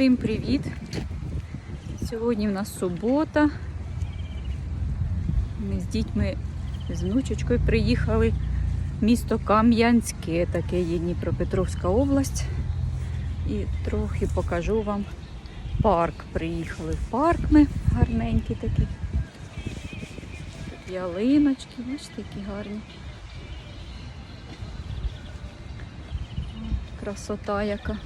Всім привіт! Сьогодні в нас субота. Ми з дітьми, з внучечкою приїхали в місто Кам'янське, таке є Дніпропетровська область. І трохи покажу вам парк. Приїхали в парк ми гарненькі такі. Ялиночки, бачите, які гарні. Красота яка.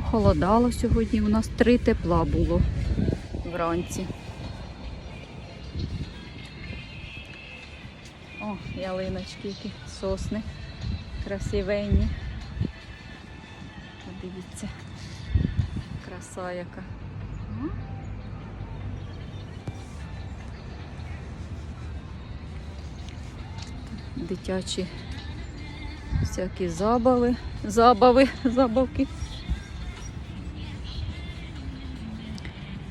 Похолодало сьогодні. У нас три тепла було вранці. О, ялиночки, які сосни красивенні. Подивіться, краса яка. Дитячі всякі забави, забави, забавки.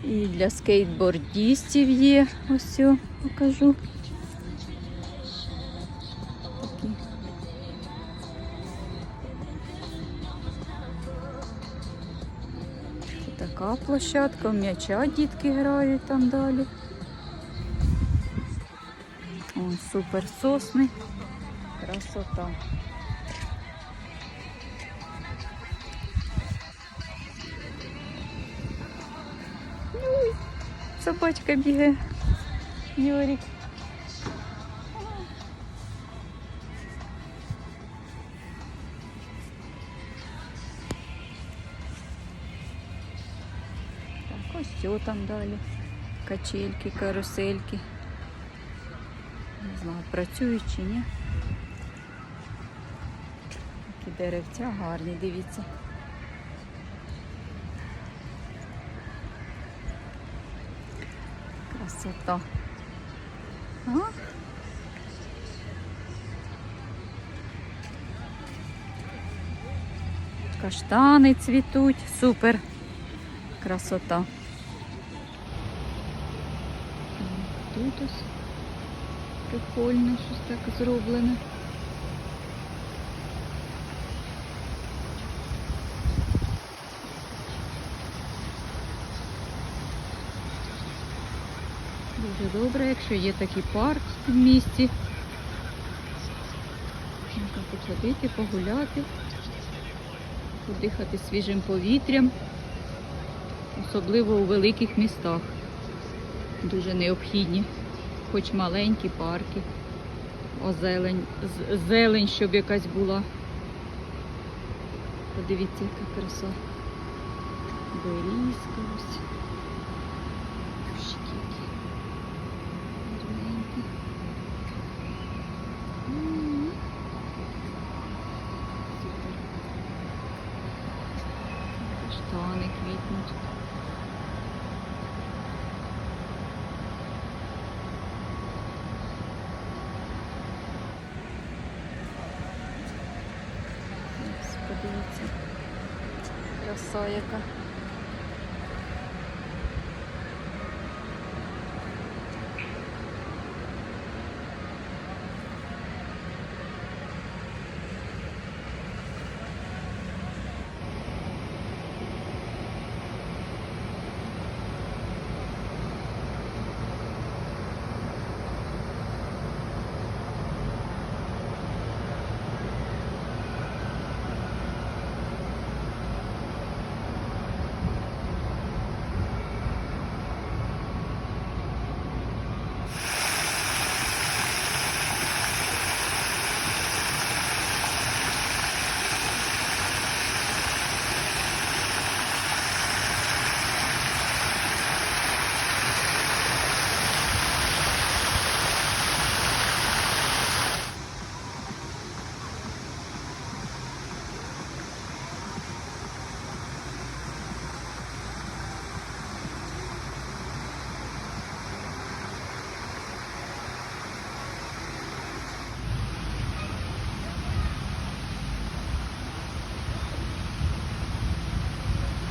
І для скейтбордістів є. Ось цю покажу. Така площадка, м'яча дітки грають там далі. О, супер сосни. Красота. Собачка бігає. Йорик. Так, ось все там далі. Качельки, карусельки. Не знаю, працюють чи ні. Такі деревця гарні, дивіться. Красота. Ага. Каштани цвітуть, супер. Красота. Тут ось прикольно щось так зроблене. Дуже добре, якщо є такий парк в місті. Можна походити, погуляти, подихати свіжим повітрям, особливо у великих містах. Дуже необхідні, хоч маленькі парки, озелень, зелень, щоб якась була. Подивіться, яка краса. Берізка ось. Кущики які. Гарненькі. М. Супер. Каштани квітнуть. Ось, Подивіться. Краса.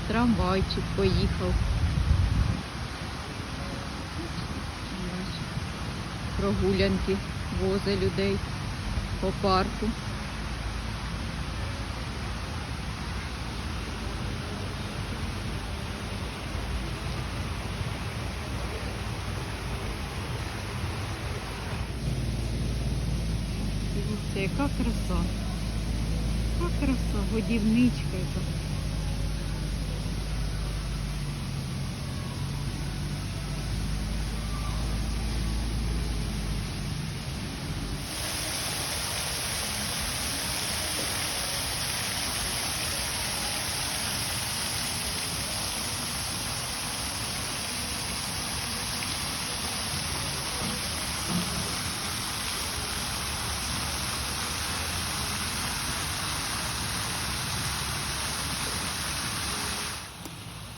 трамвайчик поїхав. Прогулянки возе людей по парку. Дивіться, яка краса, яка краса, годівничка яка.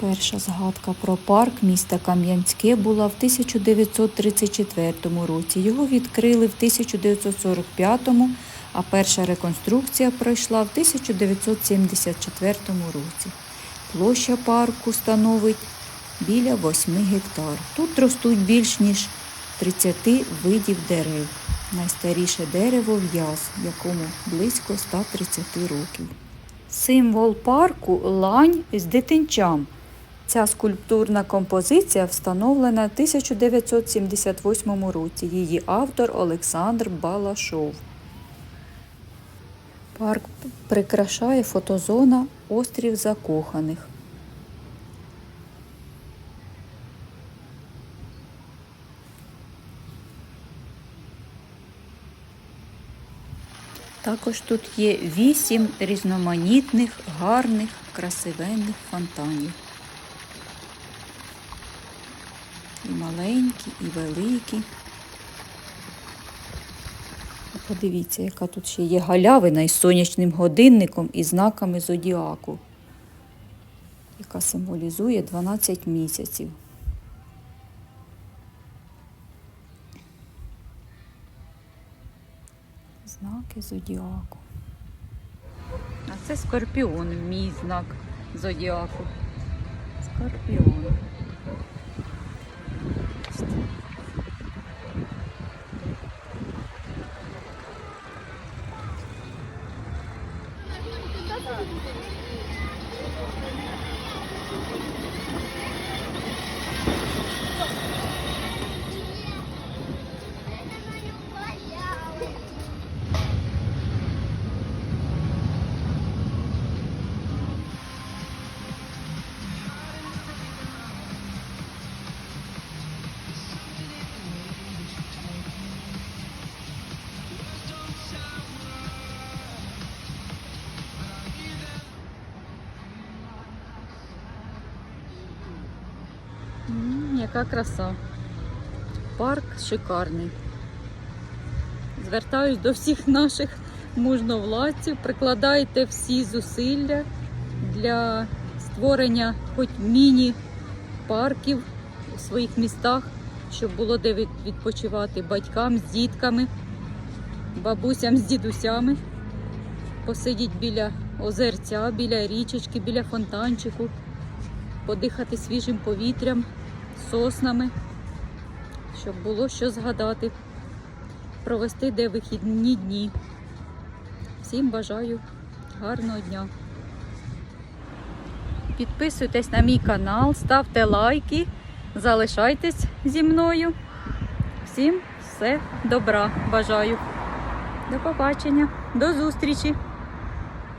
Перша згадка про парк міста Кам'янське була в 1934 році. Його відкрили в 1945, а перша реконструкція пройшла в 1974 році. Площа парку становить біля 8 гектар. Тут ростуть більш ніж 30 видів дерев. Найстаріше дерево в'яз, якому близько 130 років. Символ парку лань з дитинчам. Ця скульптурна композиція встановлена в 1978 році. Її автор Олександр Балашов. Парк прикрашає фотозона Острів Закоханих. Також тут є вісім різноманітних, гарних, красивенних фонтанів. І маленькі, і великі. Подивіться, яка тут ще є галявина із сонячним годинником і знаками зодіаку, яка символізує 12 місяців. Знаки зодіаку. А це скорпіон, мій знак зодіаку. Скорпіон. М, Яка краса. Парк шикарний. Звертаюсь до всіх наших мужновладців. Прикладайте всі зусилля для створення хоч міні-парків у своїх містах, щоб було де відпочивати батькам з дітками, бабусям з дідусями. Посидіть біля озерця, біля річечки, біля фонтанчику, подихати свіжим повітрям, соснами, щоб було що згадати, провести де вихідні дні. Всім бажаю гарного дня. Підписуйтесь на мій канал, ставте лайки, залишайтесь зі мною. Всім все добра бажаю. До побачення, до зустрічі!